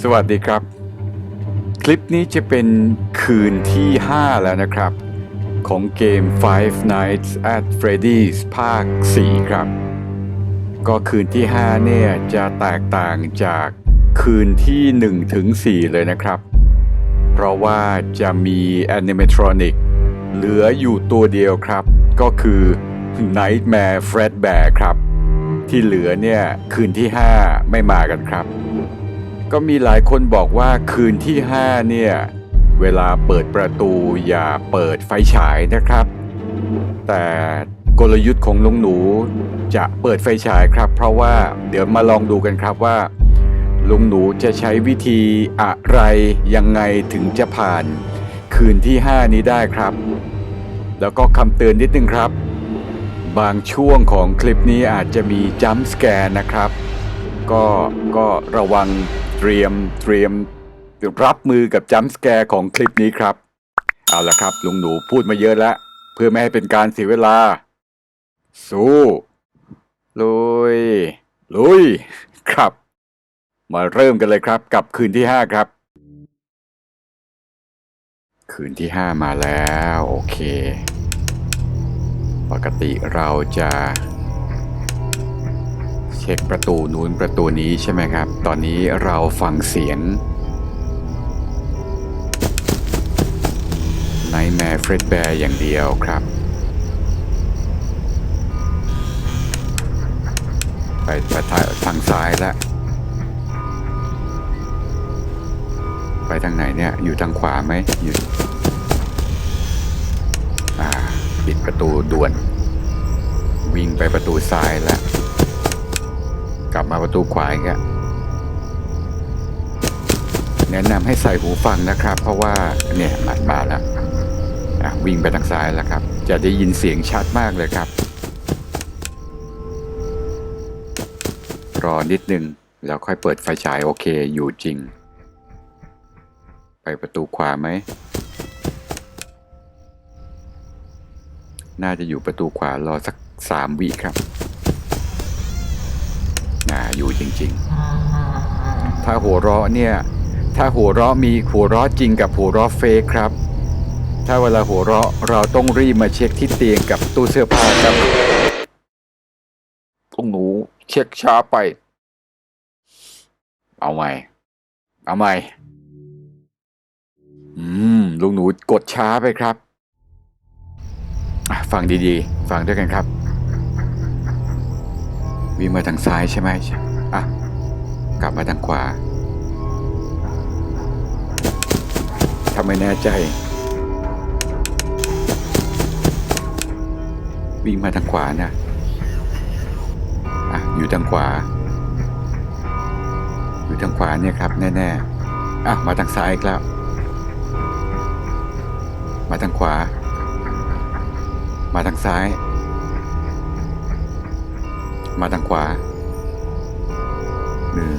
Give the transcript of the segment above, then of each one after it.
สวัสดีครับ คลิปนี้จะเป็นคืนที่ 5 แล้วนะครับ ของเกม Five Nights at Freddy's ภาค 4 ครับ ก็คืนที่ 5 เนี่ย จะแตกต่างจากคืนที่ 1 ถึง 4 เลยนะครับ เพราะว่าจะมี Animatronic เหลืออยู่ตัวเดียวครับ ก็คือ Nightmare Fredbear ครับ ที่เหลือเนี่ย คืนที่ 5 ไม่มากันครับ ก็มีหลายคนบอกว่าคืนที่ 5 เนี่ย เวลาเปิดประตูอย่าเปิดไฟฉายนะครับ แต่กลยุทธ์ของลุงหนูจะเปิดไฟฉายครับ เพราะว่าเดี๋ยวมาลองดูกันครับว่าลุงหนูจะใช้วิธีอะไรยังไงถึงจะผ่านคืนที่ 5 นี้ได้ครับ แล้วก็คำเตือนนิดนึงครับ บางช่วงของคลิปนี้อาจจะมีจัมป์สแกนนะครับ ก็ก็ระวัง เตรียมเตรียมรับมือกับจัมป์สแกร์ของคลิปนี้ครับ เอาละครับ ลุงหนูพูดมาเยอะแล้ว เพื่อไม่ให้เป็นการเสียเวลา สู้ลุย ลุย ครับ มาเริ่มกันเลยครับ กับคืนที่5ครับ คืนที่5มาแล้ว โอเค ปกติเราจะ เช็คประตูนู้นประตูนี้ใช่ไหมครับ ตอนนี้เราฟังเสียง n i g h t m a r e Fredbear อย่างเดียวครับ ไปไปทางทางซ้ายแล้วไปทางไหนเนี่ย อยู่ทางขวาไหมอยู่ปิดประตูด่วน วิ่งไปประตูซ้ายแล้ว กลับมาประตูขวาอีกอะแนะนำให้ใส่หูฟังนะครับ เพราะว่าเนี่ยมันมาแล้ววิ่งไปทางซ้ายแล้วครับ จะได้ยินเสียงชัดมากเลยครับ รอนิดนึง แล้วค่อยเปิดไฟฉายโอเคอยู่จริง ไปประตูขวาไหม น่าจะอยู่ประตูขวารอสักสามวิครับ อยู่จริง ๆ ถ้าหัวเราะเนี่ยถ้าหัวเราะมีหัวเราะจริงกับหัวเราะเฟกครับ ถ้าเวลาหัวเราะเราต้องรีบมาเช็คที่เตียงกับตู้เสื้อผ้าครับพวกหนูเช็คช้าไป เอาใหม่ เอาใหม่ อืมลุงหนูกดช้าไปครับอะฟังดีๆ ฟังด้วยกันครับ วิ่งมาทางซ้ายใช่ไหมอะ กลับมาทางขวาถ้าไมแน่ใจ วิ่งมาทางขวานะอะ อยู่ทางขวา อยู่ทางขวาเนี่ยครับ แน่ๆ อะ มาทางซ้ายอีกแล้ว มาทางขวา มาทางซ้าย มาทางขวาหนึ่ง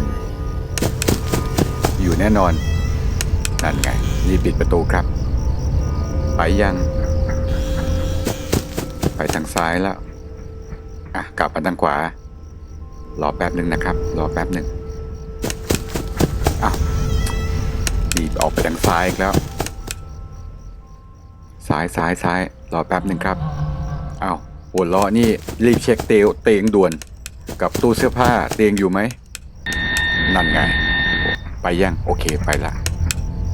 อยู่แน่นอน นั่นไง นี่ปิดประตูครับ ไปยัง ไปทางซ้ายแล้ว อะ กลับมาทางขวา รอแป๊บหนึ่งนะครับ รอแป๊บหนึ่งอ้าวบีบออกไปทางซ้ายอีกแล้ว ซ้ายซ้ายซ้ายรอแป๊บหนึ่งครับ อ้าว หัวเราะนี่รีบเช็คเตียงเตียงด่วน กับตู้เสื้อผ้าเตียงอยู่ไหม นั่นไง ไปยังโอเคไปละ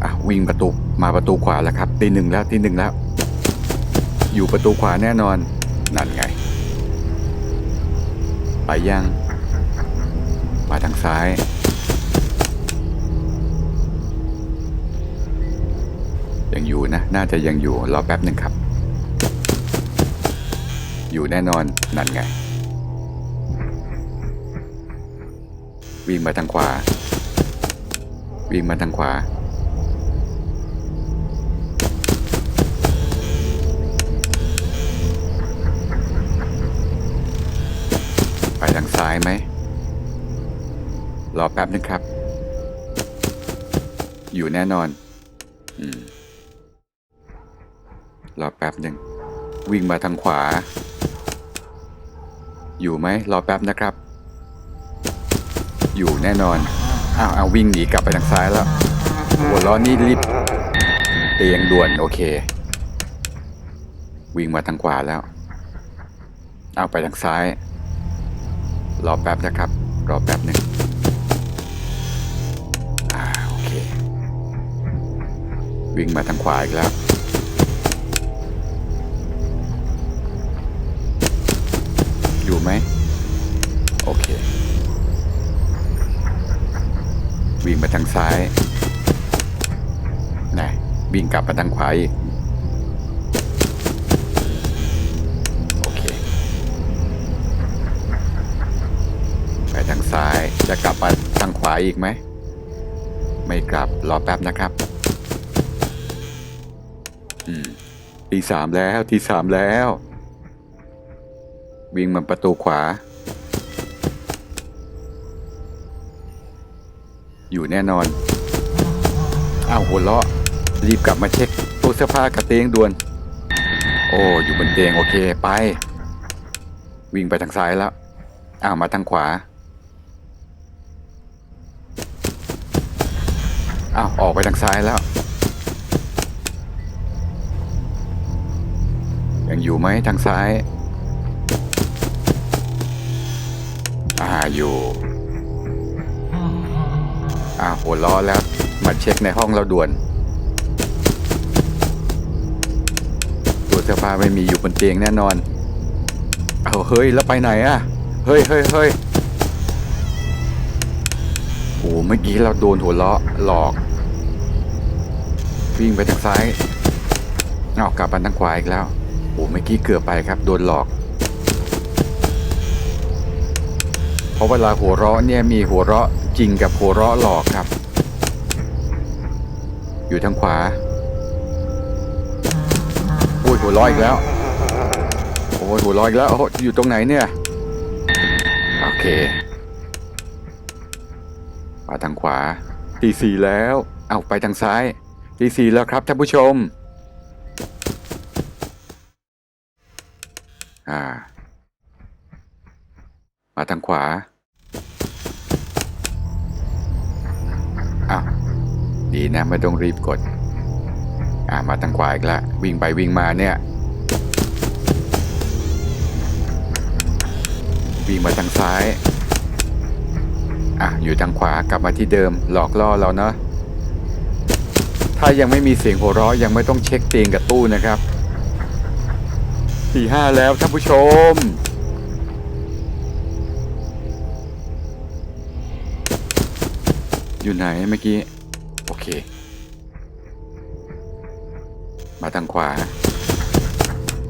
อะวิ่งประตูมาประตูขวาแล้วครับตีหนึ่งแล้วตีหนึ่งแล้ว อยู่ประตูขวาแน่นอน นั่นไง ไปยังมาทางซ้ายยังอยู่นะ น่าจะยังอยู่ รอแป๊บหนึ่งครับ อยู่แน่นอนนั่นไง วิ่งมาทางขวา วิ่งมาทางขวา ไปทางซ้ายไหม รอแป๊บนึงครับ อยู่แน่นอน อืมรอแป๊บหนึ่งวิ่งมาทางขวา อยู่ไหมรอแป๊บนะครับ อยู่แน่นอนอ้าวเอาววิ่งหนีกลับไปทางซ้ายแล้วหัวล้อนี่รีบเตียงด่วนโอเค วิ่งมาทางขวาแล้ว เอาไปทางซ้าย รอแป๊บนะครับ รอแป๊บหนึ่งอ่าโอเควิ่งมาทางขวาอีกแล้ว อยู่ไหมโอเค วิ่งมาทางซ้ายไหนวิ่งกลับมาทางขวาอีกโอเค ไปทางซ้ายจะกลับมาทางขวาอีกไหม ไม่กลับรอแป๊บนะครับ อืมทีสามแล้วทีสามแล้ว วิ่งมาประตูขวา อยู่แน่นอน อ้าวหัวเราะ รีบกลับมาเช็คตู้เสื้อผ้ากับเตียงด่วน โอ้อยู่บนเตียงโอเคไป วิ่งไปทางซ้ายแล้ว อ้าวมาทางขวา อ้าวออกไปทางซ้ายแล้ว ยังอยู่ไหมทางซ้าย อ่าอยู่อ่าหัวล้อแล้ว มาเช็คในห้องเราด่วน ตัวเสื้อผ้าไม่มีอยู่บนเตียงแน่นอน เอาเฮ้ย แล้วไปไหนอะเฮ้ยเฮ้ยเฮ้ยโอ้เมื่อกี้เราโดนหัวล้อหลอก วิ่งไปทางซ้ายเอากลับมาทางขวาอีกแล้วโอ้เมื่อกี้เกือบไปครับ โดนหลอก เพราะเวลาหัวเราะเนี่ยมีหัวเราะจริงกับหัวเราะหลอกครับ อยู่ทางขวาโอ้ยหัวเราะอีกแล้วโอ้ยหัวเราะอีกแล้วโอ้ยอยู่ตรงไหนเนี่ยโอเคมาทางขวาตีสี่แล้วเอาไปทางซ้ายตีสี่แล้วครับท่านผู้ชมอ่า มาทางขวาอ้าวดีนะไม่ต้องรีบกด อ่ามาทางขวาอีกแล้ววิ่งไปวิ่งมาเนี่ย วิ่งมาทางซ้าย อะอยู่ทางขวากลับมาที่เดิมหลอกล่อเราเนาะถ้ายังไม่มีเสียงหัวเราะยังไม่ต้องเช็คเตียงกับตู้นะครับสี่ห้าแล้วท่านผู้ชม อยู่ไหนเมื่อกี้ โอเค มาทางขวา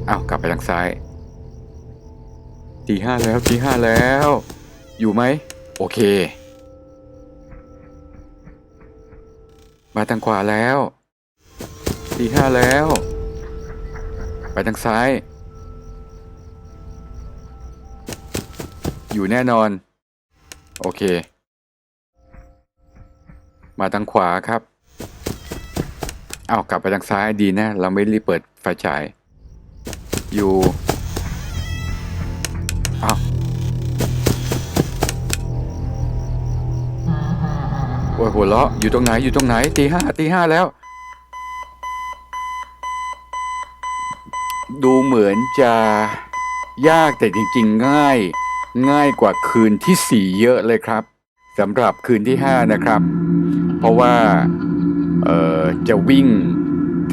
อ้าวกลับไปทางซ้ายตีห้าแล้วตีห้าแล้ว อยู่ไหม โอเค มาทางขวาแล้วตีห้าแล้ว ไปทางซ้าย อยู่แน่นอน โอเค มาทางขวาครับเอากลับไปทางซ้ายดีนะ เราไม่รีบเปิดไฟฉาย อยู่เอาโอ้ยหัวเราะอยู่ตรงไหนอยู่ตรงไหนตีห้าตีห้าแล้ว ดูเหมือนจะยากแต่จริง ๆ ง่าย ง่ายกว่าคืนที่สี่เยอะเลยครับสำหรับคืนที่ห้านะครับ เพราะว่าจะวิ่ง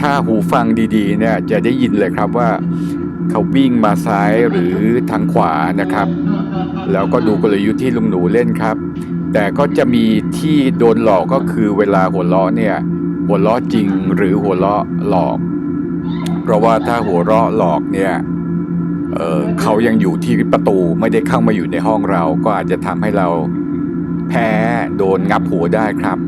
ถ้าหูฟังดีๆเนี่ยจะได้ยินเลยครับว่าเขาวิ่งมาซ้ายหรือทางขวานะครับ แล้วก็ดูกลยุทธ์ที่ลุงหนูเล่นครับ แต่ก็จะมีที่โดนหลอกก็คือเวลาหัวล้อเนี่ยหัวล้อจริงหรือหัวล้อหลอก เพราะว่าถ้าหัวเราะหลอกเนี่ยเเขายังอยู่ที่ประตูไม่ได้เข้ามาอยู่ในห้องเรา ก็อาจจะทำให้เราแพ้โดนงับหัวได้ครับ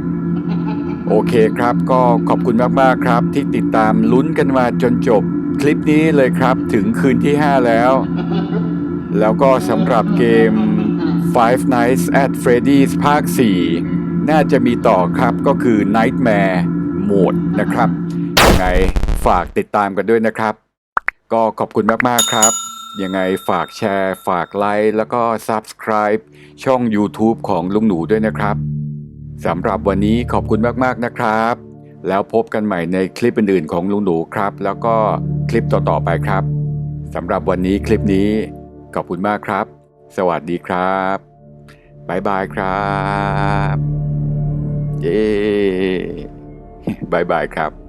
โอเคครับ ก็ขอบคุณมาก ๆ ครับ ที่ติดตามลุ้นกันมาจนจบ คลิปนี้เลยครับถึงคืนที่ 5 แล้ว แล้วก็สำหรับเกม Five Nights at Freddy's ภาค 4 น่าจะมีต่อครับก็คือ Nightmare Mode นะครับยังไงฝากติดตามกันด้วยนะครับ ก็ขอบคุณมาก ๆ ครับ ยังไงฝากแชร์ ฝากไลค์ แล้วก็ Subscribe ช่อง YouTube ของลุงหนูด้วยนะครับ สำหรับวันนี้ขอบคุณมากๆนะครับ แล้วพบกันใหม่ในคลิปอื่นๆของลุงหนูครับ แล้วก็คลิปต่อๆไปครับสำหรับวันนี้คลิปนี้ ขอบคุณมากครับ สวัสดีครับบ๊ายบายครับ เย้บายบายครับ